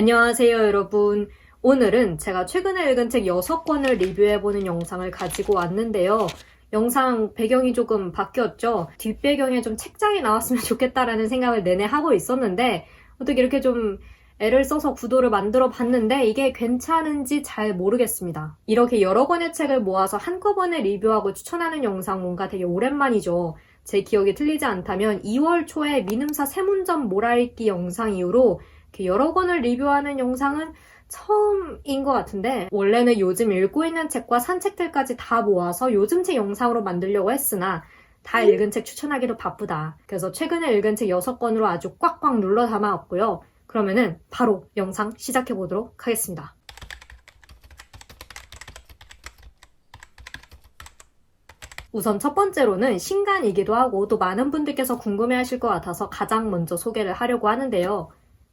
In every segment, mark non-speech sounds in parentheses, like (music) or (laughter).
안녕하세요, 여러분. 오늘은 제가 최근에 읽은 책 6권을 리뷰해보는 영상을 가지고 왔는데요. 영상 배경이 조금 바뀌었죠. 뒷배경에 좀 책장이 나왔으면 (laughs) 좋겠다라는 생각을 내내 하고 있었는데, 어떻게 이렇게 좀 애를 써서 구도를 만들어 봤는데 이게 괜찮은지 잘 모르겠습니다. 이렇게 여러 권의 책을 모아서 한꺼번에 리뷰하고 추천하는 영상 뭔가 되게 오랜만이죠. 제 기억이 틀리지 않다면 2월 초에 민음사 세문점 몰아읽기 영상 이후로 이렇게 여러 권을 리뷰하는 영상은 처음인 것 같은데 원래는 요즘 읽고 있는 책과 산책들까지 다 모아서 요즘 책 영상으로 만들려고 했으나 다 읽은 책 추천하기도 바쁘다. 그래서 최근에 읽은 책 6권으로 아주 꽉꽉 눌러 담아왔고요. 그러면은 바로 영상 시작해 보도록 하겠습니다. 우선 첫 번째로는 신간이기도 하고 또 많은 분들께서 궁금해 하실 것 같아서 가장 먼저 소개를 하려고 하는데요.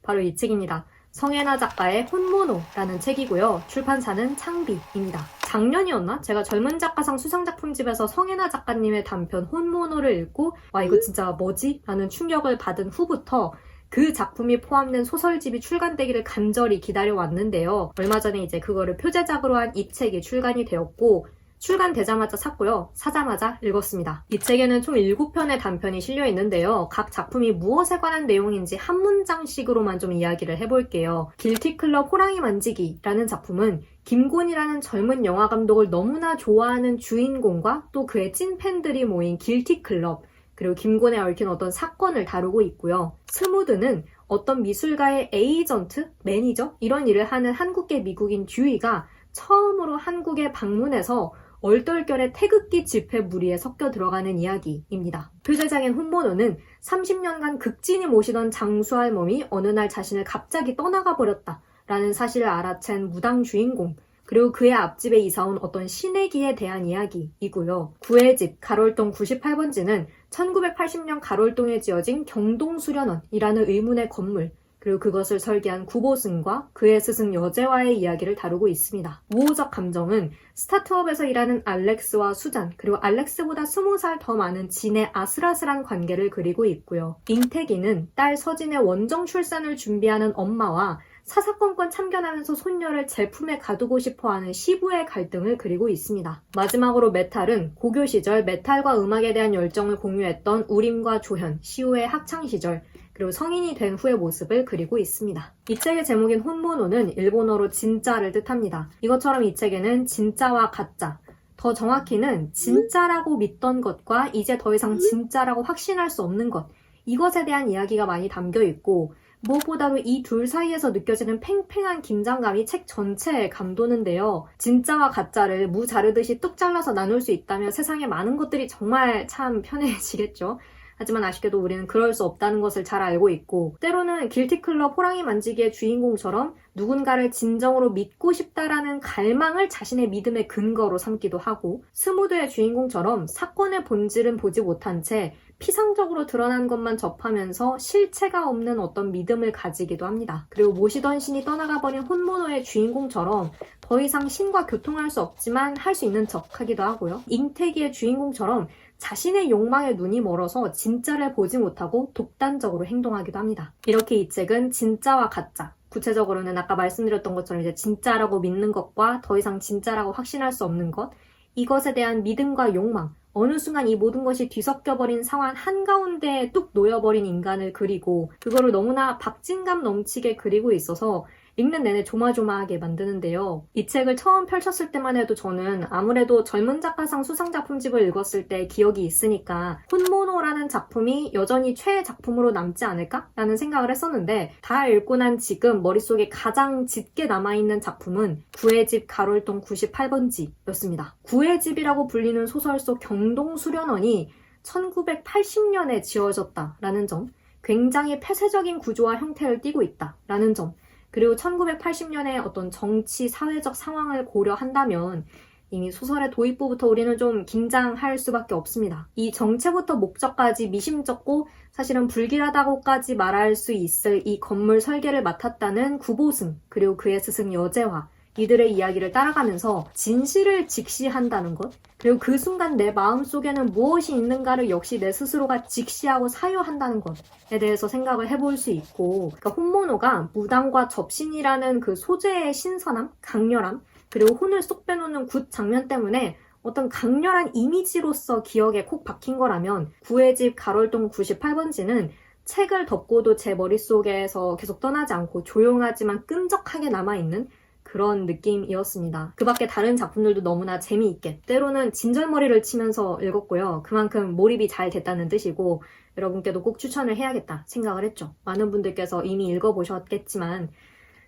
바로 이 책입니다. 성애나 작가의 혼모노라는 책이고요. 출판사는 창비입니다. 작년이었나? 제가 젊은 작가상 수상작품집에서 성애나 작가님의 단편 혼모노를 읽고 와 이거 진짜 뭐지? 라는 충격을 받은 후부터 그 작품이 포함된 소설집이 출간되기를 간절히 기다려왔는데요. 얼마 전에 이제 그거를 표제작으로 한 이 책이 출간이 되었고 출간되자마자 샀고요. 사자마자 읽었습니다. 이 책에는 총 7편의 단편이 실려 있는데요. 각 작품이 무엇에 관한 내용인지 한 문장씩으로만 좀 이야기를 해볼게요. 길티클럽 호랑이 만지기라는 작품은 김곤이라는 젊은 영화 감독을 너무나 좋아하는 주인공과 또 그의 찐팬들이 모인 길티클럽 그리고 김곤에 얽힌 어떤 사건을 다루고 있고요. 스무드는 어떤 미술가의 에이전트, 매니저 이런 일을 하는 한국계 미국인 듀이가 처음으로 한국에 방문해서 얼떨결에 태극기 집회 무리에 섞여 들어가는 이야기입니다. 표제장인 혼모노는 30년간 극진히 모시던 장수 할멈이 어느 날 자신을 갑자기 떠나가 버렸다 라는 사실을 알아챈 무당 주인공 그리고 그의 앞집에 이사온 어떤 신의기에 대한 이야기이고요. 구의 집 가롤동 98번지는 1980년 가롤동에 지어진 경동수련원이라는 의문의 건물 그리고 그것을 설계한 구보승과 그의 스승 여제와의 이야기를 다루고 있습니다. 우호적 감정은 스타트업에서 일하는 알렉스와 수잔, 그리고 알렉스보다 20살 더 많은 진의 아슬아슬한 관계를 그리고 있고요. 잉태기는 딸 서진의 원정 출산을 준비하는 엄마와 사사건건 참견하면서 손녀를 제품에 가두고 싶어 하는 시부의 갈등을 그리고 있습니다. 마지막으로 메탈은 고교 시절 메탈과 음악에 대한 열정을 공유했던 우림과 조현, 시우의 학창 시절, 그리고 성인이 된 후의 모습을 그리고 있습니다. 이 책의 제목인 혼모노는 일본어로 진짜를 뜻합니다. 이것처럼 이 책에는 진짜와 가짜, 더 정확히는 진짜라고 믿던 것과 이제 더 이상 진짜라고 확신할 수 없는 것, 이것에 대한 이야기가 많이 담겨 있고, 무엇보다도 이 둘 사이에서 느껴지는 팽팽한 긴장감이 책 전체에 감도는데요. 진짜와 가짜를 무 자르듯이 뚝 잘라서 나눌 수 있다면 세상에 많은 것들이 정말 참 편해지겠죠. 하지만 아쉽게도 우리는 그럴 수 없다는 것을 잘 알고 있고 때로는 길티클럽 호랑이 만지기의 주인공처럼 누군가를 진정으로 믿고 싶다라는 갈망을 자신의 믿음의 근거로 삼기도 하고 스무드의 주인공처럼 사건의 본질은 보지 못한 채 피상적으로 드러난 것만 접하면서 실체가 없는 어떤 믿음을 가지기도 합니다. 그리고 모시던 신이 떠나가 버린 혼모노의 주인공처럼 더 이상 신과 교통할 수 없지만 할 수 있는 척 하기도 하고요. 잉태기의 주인공처럼 자신의 욕망에 눈이 멀어서 진짜를 보지 못하고 독단적으로 행동하기도 합니다. 이렇게 이 책은 진짜와 가짜, 구체적으로는 아까 말씀드렸던 것처럼 이제 진짜라고 믿는 것과 더 이상 진짜라고 확신할 수 없는 것, 이것에 대한 믿음과 욕망, 어느 순간 이 모든 것이 뒤섞여버린 상황 한가운데에 뚝 놓여버린 인간을 그리고 그거를 너무나 박진감 넘치게 그리고 있어서 읽는 내내 조마조마하게 만드는데요. 이 책을 처음 펼쳤을 때만 해도 저는 아무래도 젊은 작가상 수상 작품집을 읽었을 때 기억이 있으니까 혼모노라는 작품이 여전히 최애 작품으로 남지 않을까라는 생각을 했었는데 다 읽고 난 지금 머릿속에 가장 짙게 남아있는 작품은 구의 집 가롤동 98번지였습니다. 구의 집이라고 불리는 소설 속 경동 수련원이 1980년에 지어졌다라는 점, 굉장히 폐쇄적인 구조와 형태를 띠고 있다라는 점, 그리고 1980년에 어떤 정치, 사회적 상황을 고려한다면 이미 소설의 도입부부터 우리는 좀 긴장할 수밖에 없습니다. 이 정체부터 목적까지 미심쩍고 사실은 불길하다고까지 말할 수 있을 이 건물 설계를 맡았다는 구보승 그리고 그의 스승 여재화 이들의 이야기를 따라가면서 진실을 직시한다는 것, 그리고 그 순간 내 마음 속에는 무엇이 있는가를 역시 내 스스로가 직시하고 사유한다는 것에 대해서 생각을 해볼 수 있고, 그러니까 혼모노가 무당과 접신이라는 그 소재의 신선함, 강렬함, 그리고 혼을 쏙 빼놓는 굿 장면 때문에 어떤 강렬한 이미지로서 기억에 콕 박힌 거라면 구의 집 가롤동 98번지는 책을 덮고도 제 머릿속에서 계속 떠나지 않고 조용하지만 끈적하게 남아있는 그런 느낌이었습니다. 그 밖에 다른 작품들도 너무나 재미있게 때로는 진절머리를 치면서 읽었고요. 그만큼 몰입이 잘 됐다는 뜻이고 여러분께도 꼭 추천을 해야겠다 생각을 했죠. 많은 분들께서 이미 읽어보셨겠지만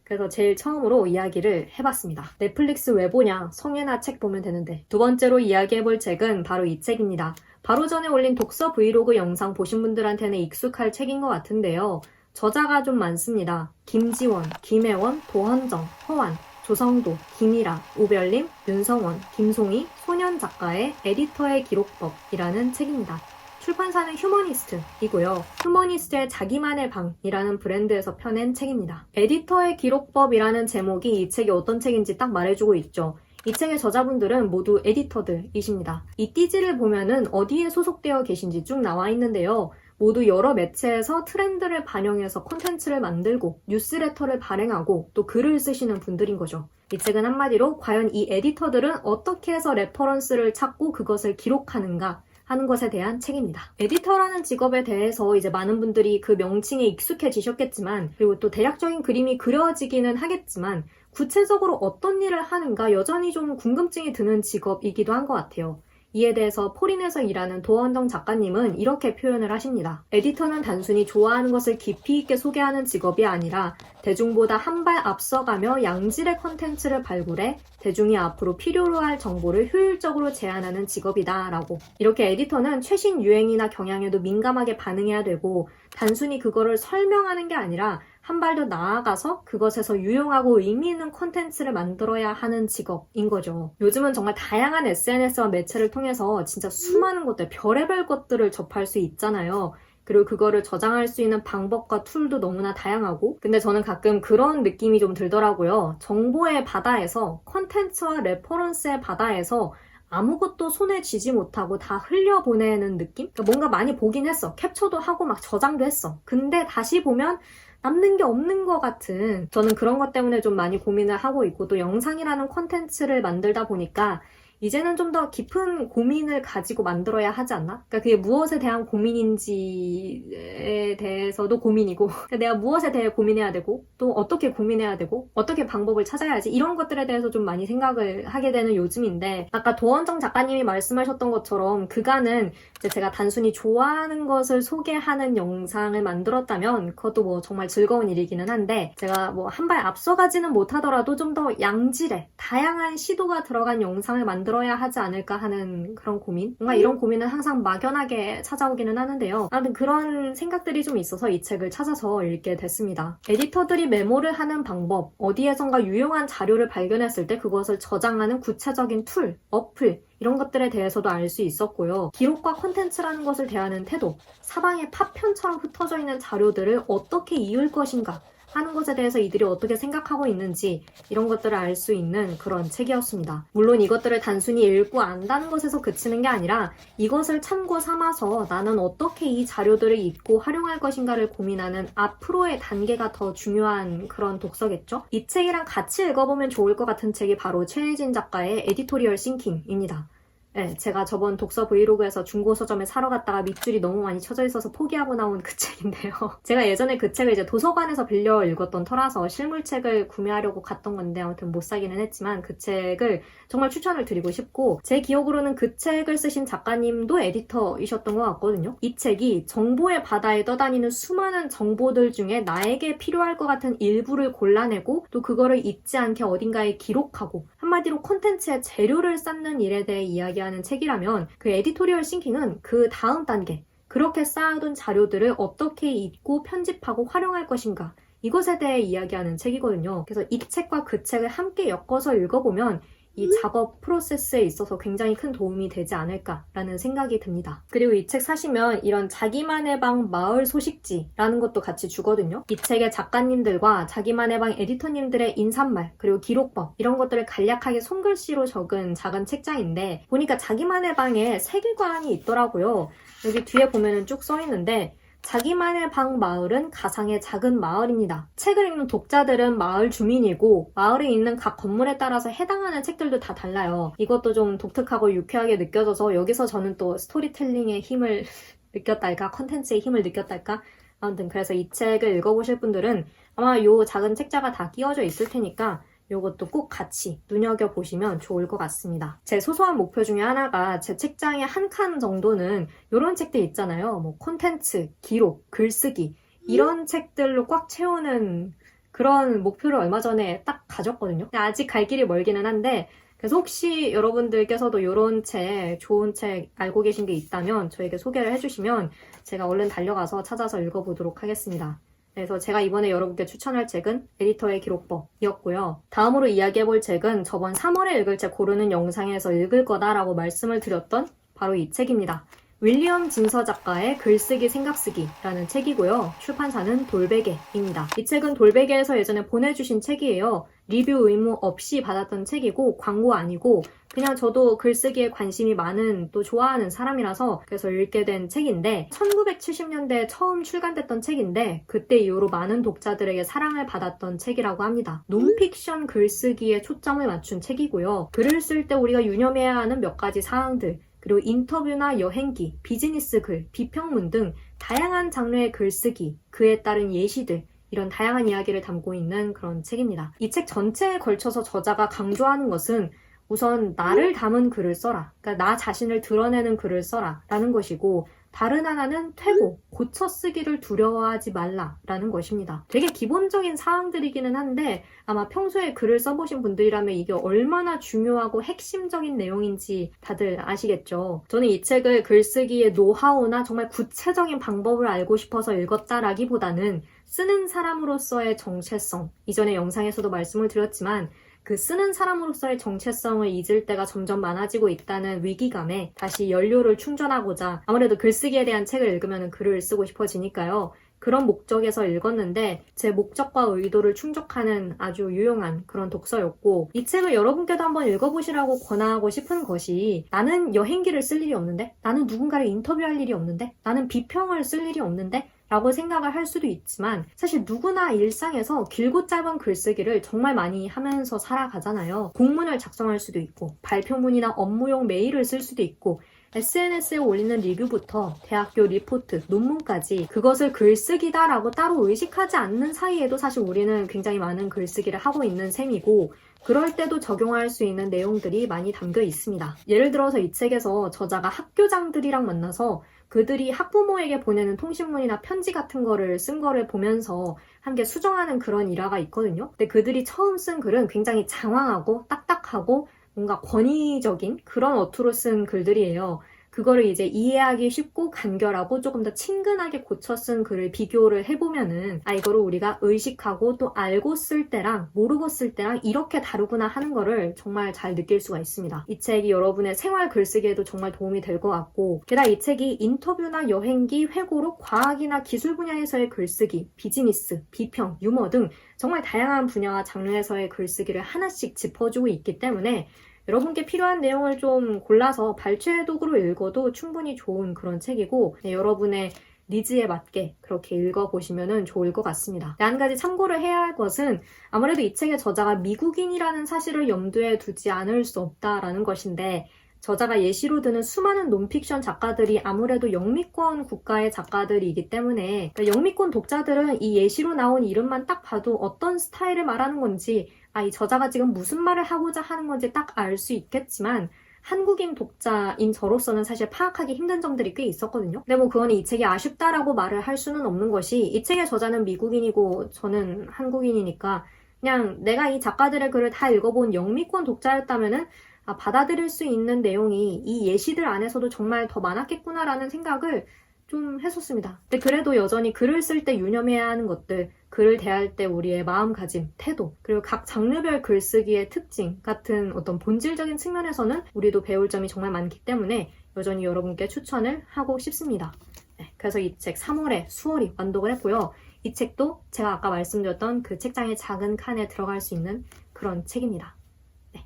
그래서 제일 처음으로 이야기를 해봤습니다. 넷플릭스 왜 보냐? 성애나 책 보면 되는데. 두 번째로 이야기해볼 책은 바로 이 책입니다. 바로 전에 올린 독서 브이로그 영상 보신 분들한테는 익숙할 책인 것 같은데요. 저자가 좀 많습니다. 김지원, 김혜원, 도헌정, 허완, 조성도, 김이라, 우별님, 윤성원, 김송희, 소년 작가의 에디터의 기록법이라는 책입니다. 출판사는 휴머니스트이고요. 휴머니스트의 자기만의 방이라는 브랜드에서 펴낸 책입니다. 에디터의 기록법이라는 제목이 이 책이 어떤 책인지 딱 말해주고 있죠. 이 책의 저자분들은 모두 에디터들이십니다. 이 띠지를 보면은 어디에 소속되어 계신지 쭉 나와 있는데요. 모두 여러 매체에서 트렌드를 반영해서 콘텐츠를 만들고 뉴스레터를 발행하고 또 글을 쓰시는 분들인 거죠. 이 책은 한마디로 과연 이 에디터들은 어떻게 해서 레퍼런스를 찾고 그것을 기록하는가 하는 것에 대한 책입니다. 에디터라는 직업에 대해서 이제 많은 분들이 그 명칭에 익숙해지셨겠지만 그리고 또 대략적인 그림이 그려지기는 하겠지만 구체적으로 어떤 일을 하는가 여전히 좀 궁금증이 드는 직업이기도 한 것 같아요. 이에 대해서 포린에서 일하는 도원정 작가님은 이렇게 표현을 하십니다. 에디터는 단순히 좋아하는 것을 깊이 있게 소개하는 직업이 아니라 대중보다 한 발 앞서가며 양질의 컨텐츠를 발굴해 대중이 앞으로 필요로 할 정보를 효율적으로 제안하는 직업이다라고. 이렇게 에디터는 최신 유행이나 경향에도 민감하게 반응해야 되고 단순히 그거를 설명하는 게 아니라 한 발 더 나아가서 그것에서 유용하고 의미 있는 콘텐츠를 만들어야 하는 직업인 거죠. 요즘은 정말 다양한 SNS와 매체를 통해서 진짜 수많은 것들, 별의별 것들을 접할 수 있잖아요. 그리고 그거를 저장할 수 있는 방법과 툴도 너무나 다양하고 근데 저는 가끔 그런 느낌이 좀 들더라고요. 정보의 바다에서 콘텐츠와 레퍼런스의 바다에서 아무것도 손에 쥐지 못하고 다 흘려보내는 느낌? 그러니까 뭔가 많이 보긴 했어. 캡처도 하고 막 저장도 했어. 근데 다시 보면 남는 게 없는 것 같은 저는 그런 것 때문에 좀 많이 고민을 하고 있고 또 영상이라는 콘텐츠를 만들다 보니까 이제는 좀 더 깊은 고민을 가지고 만들어야 하지 않나? 그러니까 그게 무엇에 대한 고민인지에 대해서도 고민이고 (laughs) 그러니까 내가 무엇에 대해 고민해야 되고 또 어떻게 고민해야 되고 어떻게 방법을 찾아야지 이런 것들에 대해서 좀 많이 생각을 하게 되는 요즘인데 아까 도원정 작가님이 말씀하셨던 것처럼 그간은 이제 제가 단순히 좋아하는 것을 소개하는 영상을 만들었다면 그것도 뭐 정말 즐거운 일이기는 한데 제가 뭐 한 발 앞서가지는 못하더라도 좀 더 양질의 다양한 시도가 들어간 영상을 만들 어야 하지 않을까 하는 그런 고민? 뭔가 이런 고민은 항상 막연하게 찾아오기는 하는데요. 아무튼 그런 생각들이 좀 있어서 이 책을 찾아서 읽게 됐습니다. 에디터들이 메모를 하는 방법 어디에선가 유용한 자료를 발견했을 때 그것을 저장하는 구체적인 툴, 어플 이런 것들에 대해서도 알 수 있었고요. 기록과 콘텐츠라는 것을 대하는 태도, 사방에 파편처럼 흩어져 있는 자료들을 어떻게 이을 것인가 하는 것에 대해서 이들이 어떻게 생각하고 있는지 이런 것들을 알 수 있는 그런 책이었습니다. 물론 이것들을 단순히 읽고 안다는 것에서 그치는 게 아니라 이것을 참고 삼아서 나는 어떻게 이 자료들을 읽고 활용할 것인가를 고민하는 앞으로의 단계가 더 중요한 그런 독서겠죠? 이 책이랑 같이 읽어보면 좋을 것 같은 책이 바로 최혜진 작가의 에디토리얼 싱킹입니다. 네, 제가 저번 독서 브이로그에서 중고 서점에 사러 갔다가 밑줄이 너무 많이 쳐져 있어서 포기하고 나온 그 (laughs) 책인데요. 제가 예전에 그 책을 이제 도서관에서 빌려 읽었던 터라서 실물책을 구매하려고 갔던 건데 아무튼 못 사기는 했지만 그 책을 정말 추천을 드리고 싶고 제 기억으로는 그 책을 쓰신 작가님도 에디터이셨던 것 같거든요. 이 책이 정보의 바다에 떠다니는 수많은 정보들 중에 나에게 필요할 것 같은 일부를 골라내고 또 그거를 잊지 않게 어딘가에 기록하고 한마디로 콘텐츠의 재료를 쌓는 일에 대해 이야기하는 책이라면 그 에디토리얼 싱킹은 그 다음 단계 그렇게 쌓아둔 자료들을 어떻게 읽고 편집하고 활용할 것인가 이것에 대해 이야기하는 책이거든요. 그래서 이 책과 그 책을 함께 엮어서 읽어보면 이 작업 프로세스에 있어서 굉장히 큰 도움이 되지 않을까라는 생각이 듭니다. 그리고 이 책 사시면 이런 자기만의 방 마을 소식지라는 것도 같이 주거든요. 이 책의 작가님들과 자기만의 방 에디터님들의 인사말 그리고 기록법 이런 것들을 간략하게 손글씨로 적은 작은 책장인데 보니까 자기만의 방에 세계관이 있더라고요. 여기 뒤에 보면은 쭉 써 있는데 자기만의 방 마을은 가상의 작은 마을입니다. 책을 읽는 독자들은 마을 주민이고 마을에 있는 각 건물에 따라서 해당하는 책들도 다 달라요. 이것도 좀 독특하고 유쾌하게 느껴져서 여기서 저는 또 스토리텔링의 힘을 (laughs) 느꼈달까 컨텐츠의 힘을 느꼈달까 아무튼 그래서 이 책을 읽어보실 분들은 아마 요 작은 책자가 다 끼워져 있을 테니까 요것도 꼭 같이 눈여겨보시면 좋을 것 같습니다. 제 소소한 목표 중에 하나가 제 책장에 한 칸 정도는 이런 책들 있잖아요. 뭐 콘텐츠, 기록, 글쓰기 이런 책들로 꽉 채우는 그런 목표를 얼마 전에 딱 가졌거든요. 아직 갈 길이 멀기는 한데 그래서 혹시 여러분들께서도 이런 책, 좋은 책 알고 계신 게 있다면 저에게 소개를 해주시면 제가 얼른 달려가서 찾아서 읽어보도록 하겠습니다. 그래서 제가 이번에 여러분께 추천할 책은 에디터의 기록법이었고요. 다음으로 이야기해 볼 책은 저번 3월에 읽을 책 고르는 영상에서 읽을 거다라고 말씀을 드렸던 바로 이 책입니다. 윌리엄 진서 작가의 글쓰기 생각쓰기라는 책이고요. 출판사는 돌베개입니다. 이 책은 돌베개에서 예전에 보내주신 책이에요. 리뷰 의무 없이 받았던 책이고 광고 아니고 그냥 저도 글쓰기에 관심이 많은 또 좋아하는 사람이라서 그래서 읽게 된 책인데 1970년대에 처음 출간됐던 책인데 그때 이후로 많은 독자들에게 사랑을 받았던 책이라고 합니다. 논픽션 글쓰기에 초점을 맞춘 책이고요. 글을 쓸 때 우리가 유념해야 하는 몇 가지 사항들 그리고 인터뷰나 여행기, 비즈니스 글, 비평문 등 다양한 장르의 글쓰기, 그에 따른 예시들 이런 다양한 이야기를 담고 있는 그런 책입니다. 이 책 전체에 걸쳐서 저자가 강조하는 것은 우선 나를 담은 글을 써라. 그러니까 나 자신을 드러내는 글을 써라. 라는 것이고, 다른 하나는 퇴고, 고쳐 쓰기를 두려워하지 말라라는 것입니다. 되게 기본적인 사항들이기는 한데, 아마 평소에 글을 써보신 분들이라면 이게 얼마나 중요하고 핵심적인 내용인지 다들 아시겠죠? 저는 이 책을 글쓰기의 노하우나 정말 구체적인 방법을 알고 싶어서 읽었다라기보다는 쓰는 사람으로서의 정체성, 이전에 영상에서도 말씀을 드렸지만, 그 쓰는 사람으로서의 정체성을 잊을 때가 점점 많아지고 있다는 위기감에 다시 연료를 충전하고자 아무래도 글쓰기에 대한 책을 읽으면 글을 쓰고 싶어지니까요. 그런 목적에서 읽었는데 제 목적과 의도를 충족하는 아주 유용한 그런 독서였고 이 책을 여러분께도 한번 읽어보시라고 권하고 싶은 것이 나는 여행기를 쓸 일이 없는데 나는 누군가를 인터뷰할 일이 없는데 나는 비평을 쓸 일이 없는데 라고 생각을 할 수도 있지만 사실 누구나 일상에서 길고 짧은 글쓰기를 정말 많이 하면서 살아가잖아요. 공문을 작성할 수도 있고 발표문이나 업무용 메일을 쓸 수도 있고 SNS에 올리는 리뷰부터 대학교 리포트, 논문까지 그것을 글쓰기다라고 따로 의식하지 않는 사이에도 사실 우리는 굉장히 많은 글쓰기를 하고 있는 셈이고 그럴 때도 적용할 수 있는 내용들이 많이 담겨 있습니다. 예를 들어서 이 책에서 저자가 학교장들이랑 만나서 그들이 학부모에게 보내는 통신문이나 편지 같은 거를 쓴 거를 보면서 함께 수정하는 그런 일화가 있거든요. 근데 그들이 처음 쓴 글은 굉장히 장황하고 딱딱하고 뭔가 권위적인 그런 어투로 쓴 글들이에요. 그거를 이제 이해하기 쉽고 간결하고 조금 더 친근하게 고쳐 쓴 글을 비교를 해보면은 아 이거를 우리가 의식하고 또 알고 쓸 때랑 모르고 쓸 때랑 이렇게 다르구나 하는 거를 정말 잘 느낄 수가 있습니다. 이 책이 여러분의 생활 글쓰기에도 정말 도움이 될 것 같고 게다가 이 책이 인터뷰나 여행기, 회고록, 과학이나 기술 분야에서의 글쓰기, 비즈니스, 비평, 유머 등 정말 다양한 분야와 장르에서의 글쓰기를 하나씩 짚어주고 있기 때문에 여러분께 필요한 내용을 좀 골라서 발췌 도구로 읽어도 충분히 좋은 그런 책이고 네, 여러분의 니즈에 맞게 그렇게 읽어보시면 좋을 것 같습니다. 네, 한 가지 참고를 해야 할 것은 아무래도 이 책의 저자가 미국인이라는 사실을 염두에 두지 않을 수 없다라는 것인데 저자가 예시로 드는 수많은 논픽션 작가들이 아무래도 영미권 국가의 작가들이기 때문에 그러니까 영미권 독자들은 이 예시로 나온 이름만 딱 봐도 어떤 스타일을 말하는 건지 아, 이 저자가 지금 무슨 말을 하고자 하는 건지 딱 알 수 있겠지만 한국인 독자인 저로서는 사실 파악하기 힘든 점들이 꽤 있었거든요. 근데 뭐 그거는 이 책이 아쉽다라고 말을 할 수는 없는 것이 이 책의 저자는 미국인이고 저는 한국인이니까 그냥 내가 이 작가들의 글을 다 읽어본 영미권 독자였다면은 아, 받아들일 수 있는 내용이 이 예시들 안에서도 정말 더 많았겠구나라는 생각을 좀 했었습니다. 근데 그래도 여전히 글을 쓸 때 유념해야 하는 것들, 글을 대할 때 우리의 마음가짐, 태도, 그리고 각 장르별 글쓰기의 특징 같은 어떤 본질적인 측면에서는 우리도 배울 점이 정말 많기 때문에 여전히 여러분께 추천을 하고 싶습니다. 네, 그래서 이 책 3월에 수월히 완독을 했고요. 이 책도 제가 아까 말씀드렸던 그 책장의 작은 칸에 들어갈 수 있는 그런 책입니다.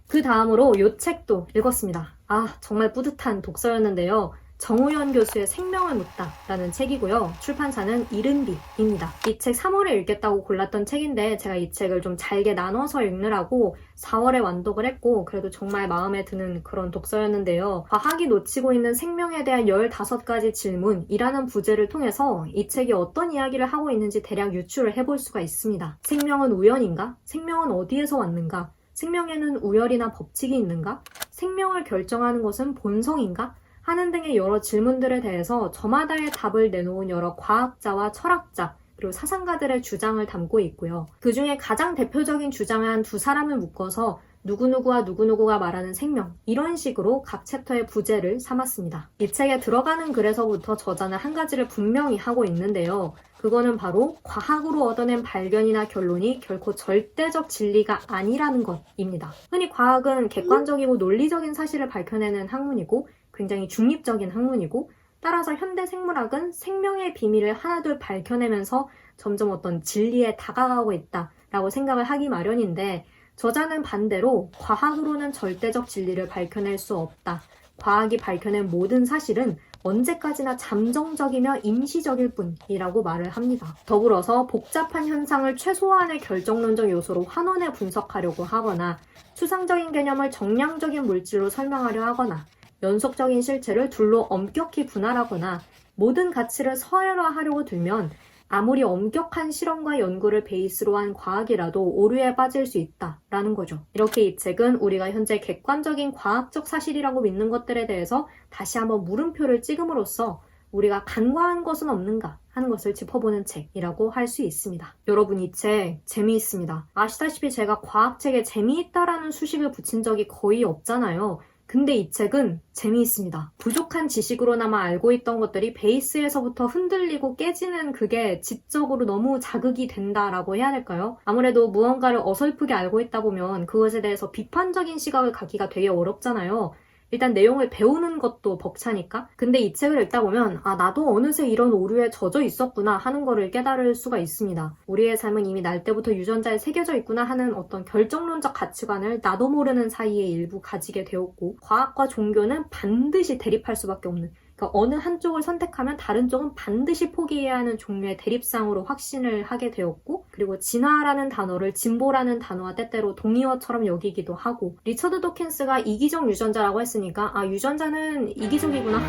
네, 그 다음으로 이 책도 읽었습니다. 아, 정말 뿌듯한 독서였는데요. 정우현 교수의 생명을 묻다 라는 책이고요. 출판사는 이른비입니다. 이 책 3월에 읽겠다고 골랐던 책인데 제가 이 책을 좀 잘게 나눠서 읽느라고 4월에 완독을 했고 그래도 정말 마음에 드는 그런 독서였는데요. 과학이 놓치고 있는 생명에 대한 15가지 질문이라는 부제를 통해서 이 책이 어떤 이야기를 하고 있는지 대략 유추를 해볼 수가 있습니다. 생명은 우연인가? 생명은 어디에서 왔는가? 생명에는 우열이나 법칙이 있는가? 생명을 결정하는 것은 본성인가? 하는 등의 여러 질문들에 대해서 저마다의 답을 내놓은 여러 과학자와 철학자, 그리고 사상가들의 주장을 담고 있고요. 그 중에 가장 대표적인 주장을 한 두 사람을 묶어서 누구누구와 누구누구가 말하는 생명, 이런 식으로 각 챕터의 부제를 삼았습니다. 이 책에 들어가는 글에서부터 저자는 한 가지를 분명히 하고 있는데요. 그거는 바로 과학으로 얻어낸 발견이나 결론이 결코 절대적 진리가 아니라는 것입니다. 흔히 과학은 객관적이고 논리적인 사실을 밝혀내는 학문이고 굉장히 중립적인 학문이고 따라서 현대 생물학은 생명의 비밀을 하나둘 밝혀내면서 점점 어떤 진리에 다가가고 있다라고 생각을 하기 마련인데 저자는 반대로 과학으로는 절대적 진리를 밝혀낼 수 없다. 과학이 밝혀낸 모든 사실은 언제까지나 잠정적이며 임시적일 뿐이라고 말을 합니다. 더불어서 복잡한 현상을 최소한의 결정론적 요소로 환원해 분석하려고 하거나 추상적인 개념을 정량적인 물질로 설명하려 하거나 연속적인 실체를 둘로 엄격히 분할하거나 모든 가치를 서열화하려고 들면 아무리 엄격한 실험과 연구를 베이스로 한 과학이라도 오류에 빠질 수 있다라는 거죠. 이렇게 이 책은 우리가 현재 객관적인 과학적 사실이라고 믿는 것들에 대해서 다시 한번 물음표를 찍음으로써 우리가 간과한 것은 없는가 하는 것을 짚어보는 책이라고 할 수 있습니다. 여러분 이 책 재미있습니다. 아시다시피 제가 과학책에 재미있다라는 수식을 붙인 적이 거의 없잖아요. 근데 이 책은 재미있습니다. 부족한 지식으로나마 알고 있던 것들이 베이스에서부터 흔들리고 깨지는 그게 지적으로 너무 자극이 된다라고 해야 될까요? 아무래도 무언가를 어설프게 알고 있다 보면 그것에 대해서 비판적인 시각을 갖기가 되게 어렵잖아요. 일단 내용을 배우는 것도 벅차니까. 근데 이 책을 읽다 보면, 아, 나도 어느새 이런 오류에 젖어 있었구나 하는 거를 깨달을 수가 있습니다. 우리의 삶은 이미 날 때부터 유전자에 새겨져 있구나 하는 어떤 결정론적 가치관을 나도 모르는 사이에 일부 가지게 되었고, 과학과 종교는 반드시 대립할 수밖에 없는, 그러니까 어느 한쪽을 선택하면 다른 쪽은 반드시 포기해야 하는 종류의 대립상으로 확신을 하게 되었고 그리고 진화라는 단어를 진보라는 단어와 때때로 동의어처럼 여기기도 하고 리처드 도킨스가 이기적 유전자라고 했으니까 아 유전자는 이기적이구나.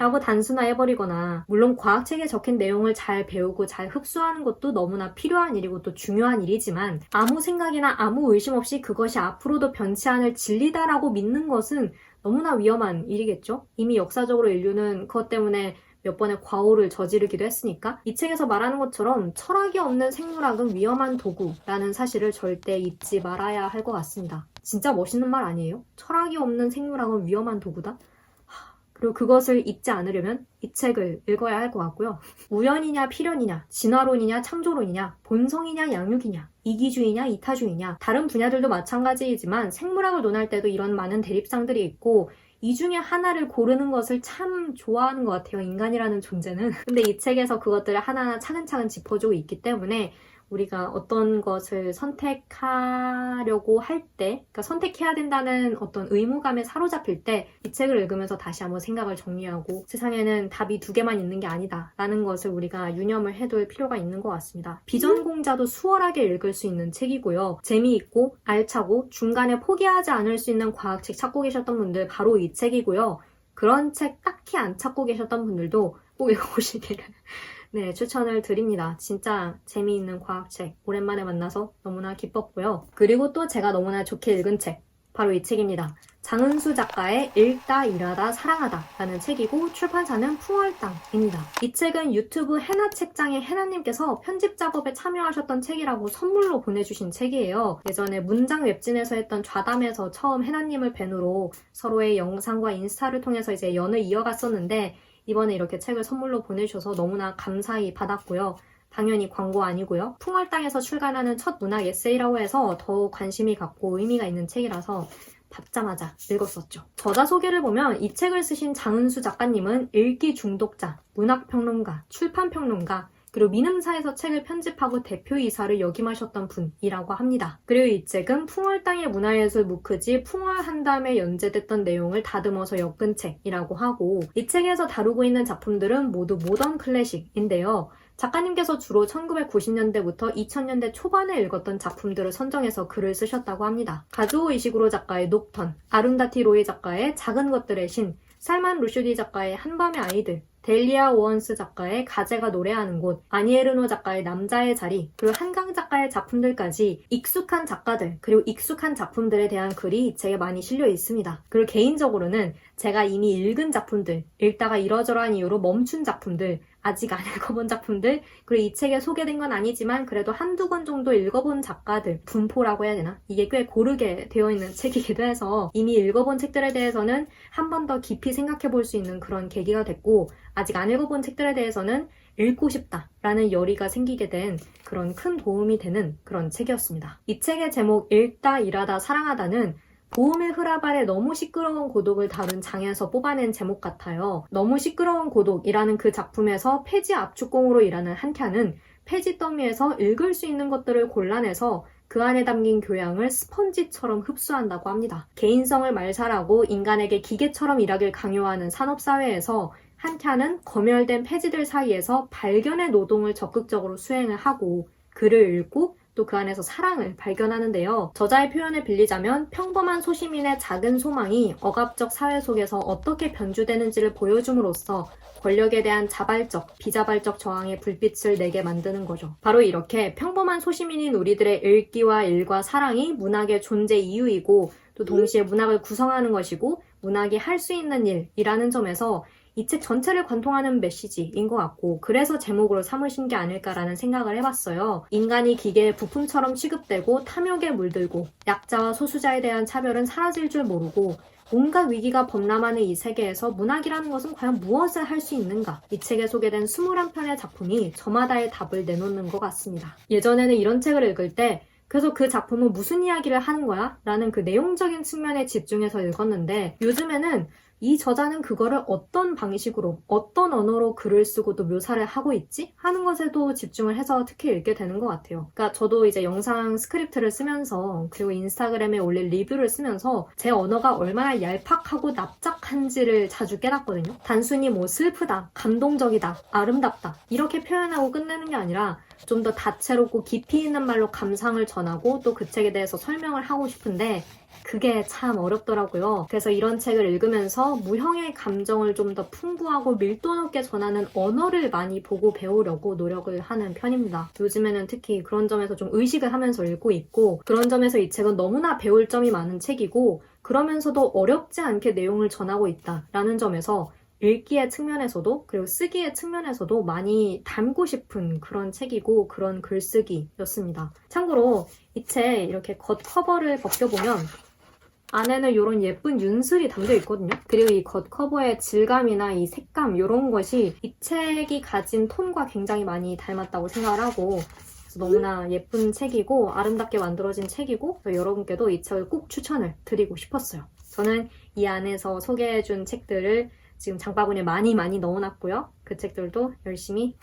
라고 단순화해버리거나 물론 과학책에 적힌 내용을 잘 배우고 잘 흡수하는 것도 너무나 필요한 일이고 또 중요한 일이지만 아무 생각이나 아무 의심 없이 그것이 앞으로도 변치 않을 진리다라고 믿는 것은 너무나 위험한 일이겠죠? 이미 역사적으로 인류는 그것 때문에 몇 번의 과오를 저지르기도 했으니까 이 책에서 말하는 것처럼 철학이 없는 생물학은 위험한 도구라는 사실을 절대 잊지 말아야 할 것 같습니다. 진짜 멋있는 말 아니에요? 철학이 없는 생물학은 위험한 도구다? 그리고 그것을 잊지 않으려면 이 책을 읽어야 할 것 같고요. 우연이냐 필연이냐, 진화론이냐 창조론이냐, 본성이냐 양육이냐, 이기주의냐 이타주의냐, 다른 분야들도 마찬가지이지만 생물학을 논할 때도 이런 많은 대립상들이 있고 이 중에 하나를 고르는 것을 참 좋아하는 것 같아요. 인간이라는 존재는. 근데 이 책에서 그것들을 하나하나 차근차근 짚어주고 있기 때문에 우리가 어떤 것을 선택하려고 할 때, 그러니까 선택해야 된다는 어떤 의무감에 사로잡힐 때 이 책을 읽으면서 다시 한번 생각을 정리하고 세상에는 답이 두 개만 있는 게 아니다라는 것을 우리가 유념을 해둘 필요가 있는 것 같습니다. 비전공자도 수월하게 읽을 수 있는 책이고요. 재미있고 알차고 중간에 포기하지 않을 수 있는 과학책 찾고 계셨던 분들 바로 이 책이고요. 그런 책 딱히 안 찾고 계셨던 분들도 꼭 (laughs) 읽어보시기를 네, 추천을 드립니다. 진짜 재미있는 과학책 오랜만에 만나서 너무나 기뻤고요. 그리고 또 제가 너무나 좋게 읽은 책 바로 이 책입니다. 장은수 작가의 읽다, 일하다, 사랑하다 라는 책이고 출판사는 풍월당입니다. 이 책은 유튜브 해나 책장의 해나님께서 편집 작업에 참여하셨던 책이라고 선물로 보내주신 책이에요. 예전에 문장 웹진에서 했던 좌담에서 처음 해나님을 뵌 후로 서로의 영상과 인스타를 통해서 이제 연을 이어갔었는데 이번에 이렇게 책을 선물로 보내주셔서 너무나 감사히 받았고요. 당연히 광고 아니고요. 풍월당에서 출간하는 첫 문학 에세이라고 해서 더욱 관심이 갖고 의미가 있는 책이라서 받자마자 읽었었죠. 저자 소개를 보면 이 책을 쓰신 장은수 작가님은 읽기 중독자, 문학평론가, 출판평론가, 그리고 민음사에서 책을 편집하고 대표이사를 역임하셨던 분이라고 합니다. 그리고 이 책은 풍월 땅의 문화예술 무크지 풍월 한담에 연재됐던 내용을 다듬어서 엮은 책이라고 하고 이 책에서 다루고 있는 작품들은 모두 모던 클래식인데요. 작가님께서 주로 1990년대부터 2000년대 초반에 읽었던 작품들을 선정해서 글을 쓰셨다고 합니다. 가즈오 이시구로 작가의 녹턴, 아룬다티 로이 작가의 작은 것들의 신, 살만 루슈디 작가의 한밤의 아이들, 델리아 오원스 작가의 가제가 노래하는 곳, 아니에르노 작가의 남자의 자리, 그리고 한강 작가의 작품들까지 익숙한 작가들, 그리고 익숙한 작품들에 대한 글이 이 책에 많이 실려 있습니다. 그리고 개인적으로는 제가 이미 읽은 작품들, 읽다가 이러저러한 이유로 멈춘 작품들, 아직 안 (laughs) 읽어본 작품들, 그리고 이 책에 소개된 건 아니지만 그래도 한두 권 정도 읽어본 작가들, 분포라고 해야 되나? 이게 꽤 고르게 되어 있는 책이기도 해서 이미 읽어본 책들에 대해서는 한 번 더 깊이 생각해 볼 수 있는 그런 계기가 됐고, 아직 안 읽어본 책들에 대해서는 읽고 싶다라는 열의가 생기게 된 그런 큰 도움이 되는 그런 책이었습니다. 이 책의 제목 읽다, 일하다, 사랑하다는 보험의 흐랍 아래 너무 시끄러운 고독을 다룬 장에서 뽑아낸 제목 같아요. 너무 시끄러운 고독이라는 그 작품에서 폐지 압축공으로 일하는 한켠은 폐지 더미에서 읽을 수 있는 것들을 골라내서 그 안에 담긴 교양을 스펀지처럼 흡수한다고 합니다. 개인성을 말살하고 인간에게 기계처럼 일하길 강요하는 산업사회에서 한켠은 검열된 폐지들 사이에서 발견의 노동을 적극적으로 수행을 하고 글을 읽고 또 그 안에서 사랑을 발견하는데요. 저자의 표현을 빌리자면 평범한 소시민의 작은 소망이 억압적 사회 속에서 어떻게 변주되는지를 보여줌으로써 권력에 대한 자발적, 비자발적 저항의 불빛을 내게 만드는 거죠. 바로 이렇게 평범한 소시민인 우리들의 읽기와 일과 사랑이 문학의 존재 이유이고 또 동시에 문학을 구성하는 것이고 문학이 할 수 있는 일이라는 점에서 이 책 전체를 관통하는 메시지인 것 같고 그래서 제목으로 삼으신 게 아닐까라는 생각을 해봤어요. 인간이 기계의 부품처럼 취급되고 탐욕에 물들고 약자와 소수자에 대한 차별은 사라질 줄 모르고 온갖 위기가 범람하는 이 세계에서 문학이라는 것은 과연 무엇을 할 수 있는가? 이 책에 소개된 21편의 작품이 저마다의 답을 내놓는 것 같습니다. 예전에는 이런 책을 읽을 때 그래서 그 작품은 무슨 이야기를 하는 거야? 라는 그 내용적인 측면에 집중해서 읽었는데 요즘에는 이 저자는 그거를 어떤 방식으로, 어떤 언어로 글을 쓰고 또 묘사를 하고 있지? 하는 것에도 집중을 해서 특히 읽게 되는 것 같아요. 그러니까 저도 이제 영상 스크립트를 쓰면서 그리고 인스타그램에 올릴 리뷰를 쓰면서 제 언어가 얼마나 얄팍하고 납작한지를 자주 깨닫거든요. 단순히 뭐 슬프다, 감동적이다, 아름답다 이렇게 표현하고 끝내는 게 아니라 좀 더 다채롭고 깊이 있는 말로 감상을 전하고 또 그 책에 대해서 설명을 하고 싶은데 그게 참 어렵더라고요. 그래서 이런 책을 읽으면서 무형의 감정을 좀 더 풍부하고 밀도 높게 전하는 언어를 많이 보고 배우려고 노력을 하는 편입니다. 요즘에는 특히 그런 점에서 좀 의식을 하면서 읽고 있고 그런 점에서 이 책은 너무나 배울 점이 많은 책이고 그러면서도 어렵지 않게 내용을 전하고 있다라는 점에서 읽기의 측면에서도 그리고 쓰기의 측면에서도 많이 담고 싶은 그런 책이고 그런 글쓰기였습니다. 참고로 이 책 이렇게 겉 커버를 벗겨보면 안에는 이런 예쁜 윤슬이 담겨 있거든요. 그리고 이 겉 커버의 질감이나 이 색감 이런 것이 이 책이 가진 톤과 굉장히 많이 닮았다고 생각을 하고 너무나 예쁜 책이고 아름답게 만들어진 책이고 여러분께도 이 책을 꼭 추천을 드리고 싶었어요. 저는 이 안에서 소개해준 책들을 지금 장바구니에 많이 많이 넣어놨고요. 그 책들도 열심히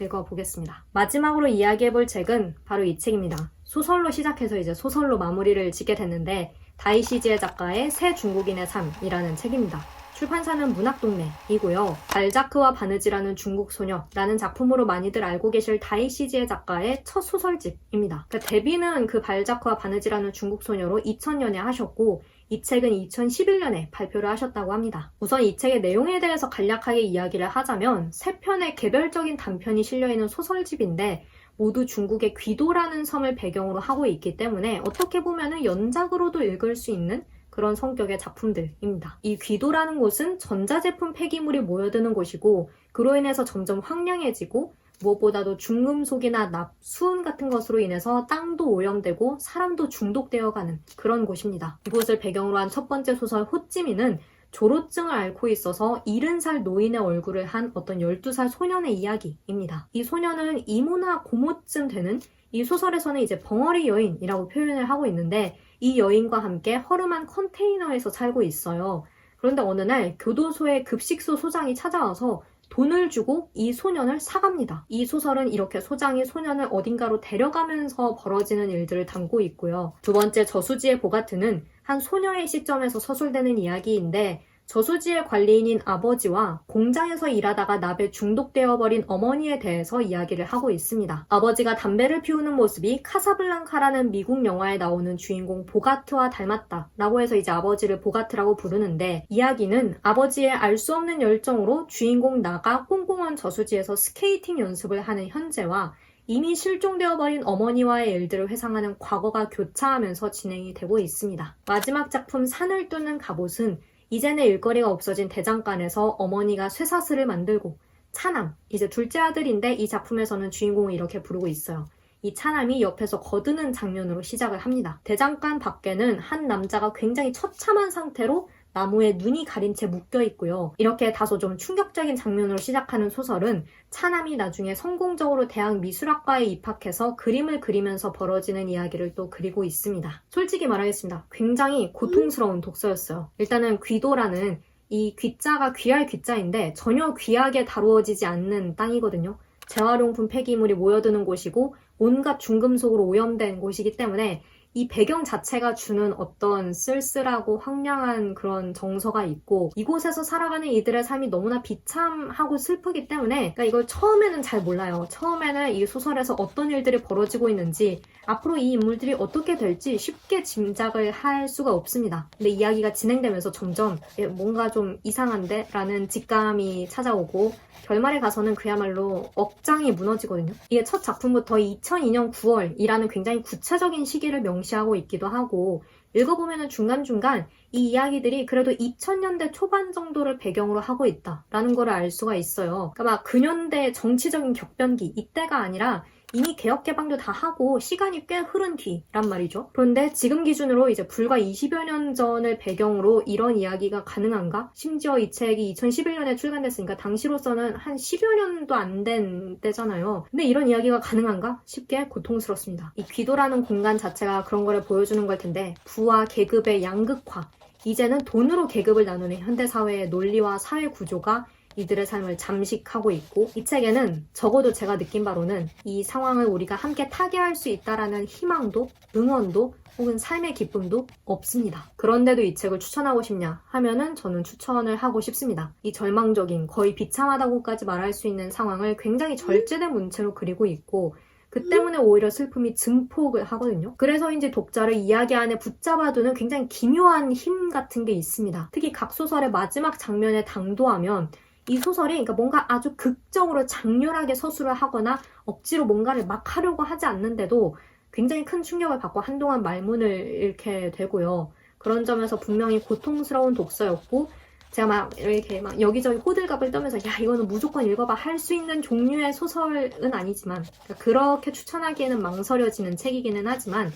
읽어보겠습니다. 마지막으로 이야기해볼 책은 바로 이 책입니다. 소설로 시작해서 이제 소설로 마무리를 짓게 됐는데 다이시지의 작가의 새 중국인의 삶이라는 책입니다. 출판사는 문학동네이고요. 발자크와 바느지라는 중국 소녀라는 작품으로 많이들 알고 계실 다이시지의 작가의 첫 소설집입니다. 그러니까 데뷔는 그 발자크와 바느지라는 중국 소녀로 2000년에 하셨고 이 책은 2011년에 발표를 하셨다고 합니다. 우선 이 책의 내용에 대해서 간략하게 이야기를 하자면 세 편의 개별적인 단편이 실려있는 소설집인데 모두 중국의 귀도라는 섬을 배경으로 하고 있기 때문에 어떻게 보면 연작으로도 읽을 수 있는 그런 성격의 작품들입니다. 이 귀도라는 곳은 전자제품 폐기물이 모여드는 곳이고 그로 인해서 점점 황량해지고 무엇보다도 중금속이나 납, 수은 같은 것으로 인해서 땅도 오염되고 사람도 중독되어 가는 그런 곳입니다. 이곳을 배경으로 한 첫 번째 소설 호찌민은 조로증을 앓고 있어서 70살 노인의 얼굴을 한 어떤 12살 소년의 이야기입니다. 이 소년은 이모나 고모쯤 되는 이 소설에서는 이제 벙어리 여인이라고 표현을 하고 있는데 이 여인과 함께 허름한 컨테이너에서 살고 있어요. 그런데 어느 날 교도소의 급식소 소장이 찾아와서 돈을 주고 이 소년을 사갑니다. 이 소설은 이렇게 소장이 소년을 어딘가로 데려가면서 벌어지는 일들을 담고 있고요. 두 번째 저수지의 보가트는 한 소녀의 시점에서 서술되는 이야기인데 저수지의 관리인인 아버지와 공장에서 일하다가 납에 중독되어 버린 어머니에 대해서 이야기를 하고 있습니다. 아버지가 담배를 피우는 모습이 카사블랑카라는 미국 영화에 나오는 주인공 보가트와 닮았다 라고 해서 이제 아버지를 보가트라고 부르는데 이야기는 아버지의 알 수 없는 열정으로 주인공 나가 홍공원 저수지에서 스케이팅 연습을 하는 현재와 이미 실종되어 버린 어머니와의 일들을 회상하는 과거가 교차하면서 진행이 되고 있습니다. 마지막 작품 산을 뚫는 갑옷은 이제는 일거리가 없어진 대장간에서 어머니가 쇠사슬을 만들고 차남, 이제 둘째 아들인데 이 작품에서는 주인공을 이렇게 부르고 있어요. 이 차남이 옆에서 거드는 장면으로 시작을 합니다. 대장간 밖에는 한 남자가 굉장히 처참한 상태로 나무에 눈이 가린 채 묶여 있고요. 이렇게 다소 좀 충격적인 장면으로 시작하는 소설은 차남이 나중에 성공적으로 대학 미술학과에 입학해서 그림을 그리면서 벌어지는 이야기를 또 그리고 있습니다. 솔직히 말하겠습니다. 굉장히 고통스러운 독서였어요. 일단은 귀도라는 이 귀자가 귀할 귀자인데 전혀 귀하게 다루어지지 않는 땅이거든요. 재활용품 폐기물이 모여드는 곳이고 온갖 중금속으로 오염된 곳이기 때문에 이 배경 자체가 주는 어떤 쓸쓸하고 황량한 그런 정서가 있고 이곳에서 살아가는 이들의 삶이 너무나 비참하고 슬프기 때문에 그러니까 이걸 처음에는 잘 몰라요. 처음에는 이 소설에서 어떤 일들이 벌어지고 있는지 앞으로 이 인물들이 어떻게 될지 쉽게 짐작을 할 수가 없습니다. 근데 이야기가 진행되면서 점점 뭔가 좀 이상한데? 라는 직감이 찾아오고 결말에 가서는 그야말로 억장이 무너지거든요. 이게 첫 작품부터 2002년 9월이라는 굉장히 구체적인 시기를 명 시하고 있기도 하고 읽어보면 중간중간 이 이야기들이 그래도 2000년대 초반 정도를 배경으로 하고 있다라는 걸알 수가 있어요. 그러니까 막 근현대 정치적인 격변기 이때가 아니라 이미 개혁 개방도 다 하고 시간이 꽤 흐른 뒤란 말이죠. 그런데 지금 기준으로 이제 불과 20여 년 전을 배경으로 이런 이야기가 가능한가? 심지어 이 책이 2011년에 출간됐으니까 당시로서는 한 10여 년도 안 된 때잖아요. 근데 이런 이야기가 가능한가? 쉽게 고통스럽습니다. 이 귀도라는 공간 자체가 그런 거를 보여주는 걸 텐데 부와 계급의 양극화 이제는 돈으로 계급을 나누는 현대사회의 논리와 사회 구조가 이들의 삶을 잠식하고 있고 이 책에는 적어도 제가 느낀 바로는 이 상황을 우리가 함께 타개할 수 있다라는 희망도 응원도 혹은 삶의 기쁨도 없습니다. 그런데도 이 책을 추천하고 싶냐 하면은 저는 추천을 하고 싶습니다. 이 절망적인 거의 비참하다고까지 말할 수 있는 상황을 굉장히 절제된 문체로 그리고 있고 그 때문에 오히려 슬픔이 증폭을 하거든요. 그래서인지 독자를 이야기 안에 붙잡아두는 굉장히 기묘한 힘 같은 게 있습니다. 특히 각 소설의 마지막 장면에 당도하면 이 소설이 그러니까 뭔가 아주 극적으로 장렬하게 서술을 하거나 억지로 뭔가를 막 하려고 하지 않는데도 굉장히 큰 충격을 받고 한동안 말문을 잃게 되고요. 그런 점에서 분명히 고통스러운 독서였고 제가 막 이렇게 막 여기저기 호들갑을 떠면서 야 이거는 무조건 읽어봐 할 수 있는 종류의 소설은 아니지만 그러니까 그렇게 추천하기에는 망설여지는 책이기는 하지만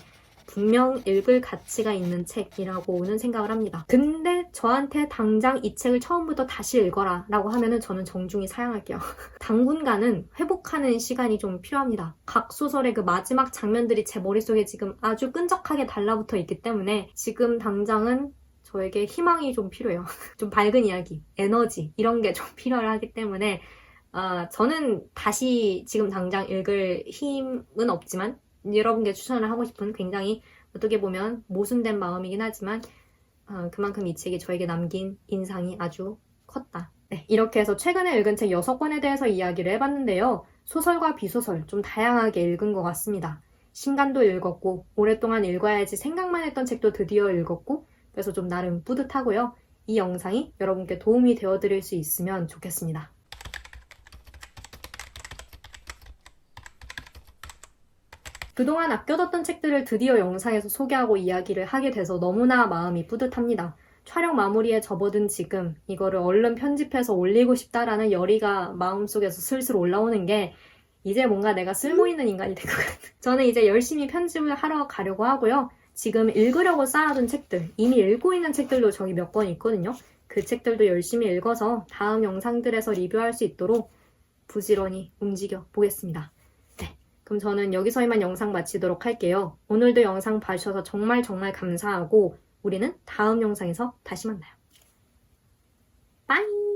분명 읽을 가치가 있는 책이라고는 생각을 합니다. 근데 저한테 당장 이 책을 처음부터 다시 읽어라 라고 하면은 저는 정중히 사양할게요. (laughs) 당분간은 회복하는 시간이 좀 필요합니다. 각 소설의 그 마지막 장면들이 제 머릿속에 지금 아주 끈적하게 달라붙어 있기 때문에 지금 당장은 저에게 희망이 좀 필요해요. (laughs) 좀 밝은 이야기, 에너지 이런 게 좀 (laughs) 필요하기 때문에 어, 저는 다시 지금 당장 읽을 힘은 없지만 여러분께 추천을 하고 싶은 굉장히 어떻게 보면 모순된 마음이긴 하지만 어, 그만큼 이 책이 저에게 남긴 인상이 아주 컸다. 네, 이렇게 해서 최근에 읽은 책 6권에 대해서 이야기를 해봤는데요. 소설과 비소설 좀 다양하게 읽은 것 같습니다. 신간도 읽었고 오랫동안 읽어야지 생각만 했던 책도 드디어 읽었고 그래서 좀 나름 뿌듯하고요. 이 영상이 여러분께 도움이 되어 드릴 수 있으면 좋겠습니다. 그동안 아껴뒀던 책들을 드디어 영상에서 소개하고 이야기를 하게 돼서 너무나 마음이 뿌듯합니다. 촬영 마무리에 접어든 지금 이거를 얼른 편집해서 올리고 싶다라는 열의가 마음속에서 슬슬 올라오는 게 이제 뭔가 내가 쓸모있는 인간이 될 것 같아요. 저는 이제 열심히 편집을 하러 가려고 하고요. 지금 읽으려고 쌓아둔 책들, 이미 읽고 있는 책들도 저기 몇 권 있거든요. 그 책들도 열심히 읽어서 다음 영상들에서 리뷰할 수 있도록 부지런히 움직여 보겠습니다. 네, 그럼 저는 여기서 이만 영상 마치도록 할게요. 오늘도 영상 봐주셔서 정말 정말 감사하고 우리는 다음 영상에서 다시 만나요. 빠이!